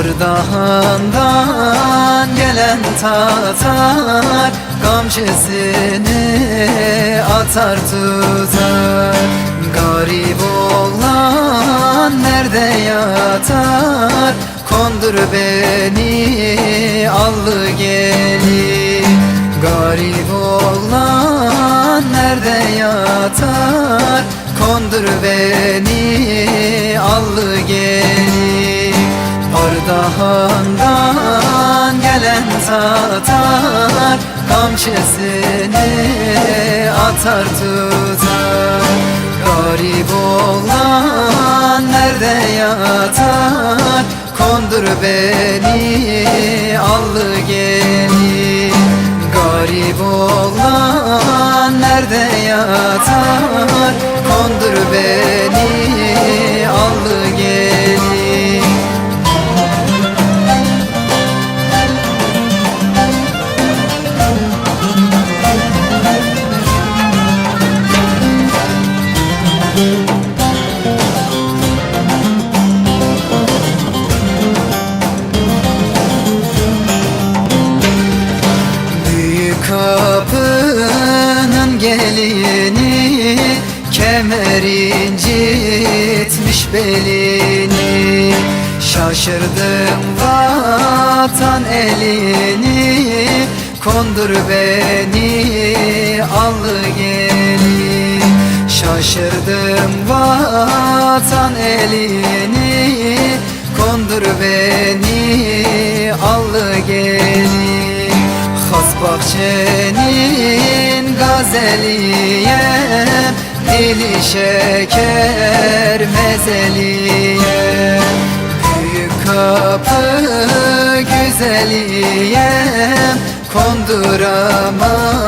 Ardahan'dan gelen Tatar Gamcısını atar tutar. Garip oğlan nerede yatar? Kondur beni allı gelin Garip oğlan nerede yatar? Kondur beni allı gelin Ardahan'dan gelen Tatar Kamçısını atar tutar. Garip oğlan nerede yatar? Kondur beni allı gelin Garip oğlan nerede yatar? Kondur beni gelini Kemer incitmiş belini. Şaşırdım vatan elini. Kondur beni allı gelin Şaşırdım vatan elini. Kondur beni allı gelin Has bahçenin gazeliyem Dili şeker mezeliyem Büyük kapı güzeliyem Konduramam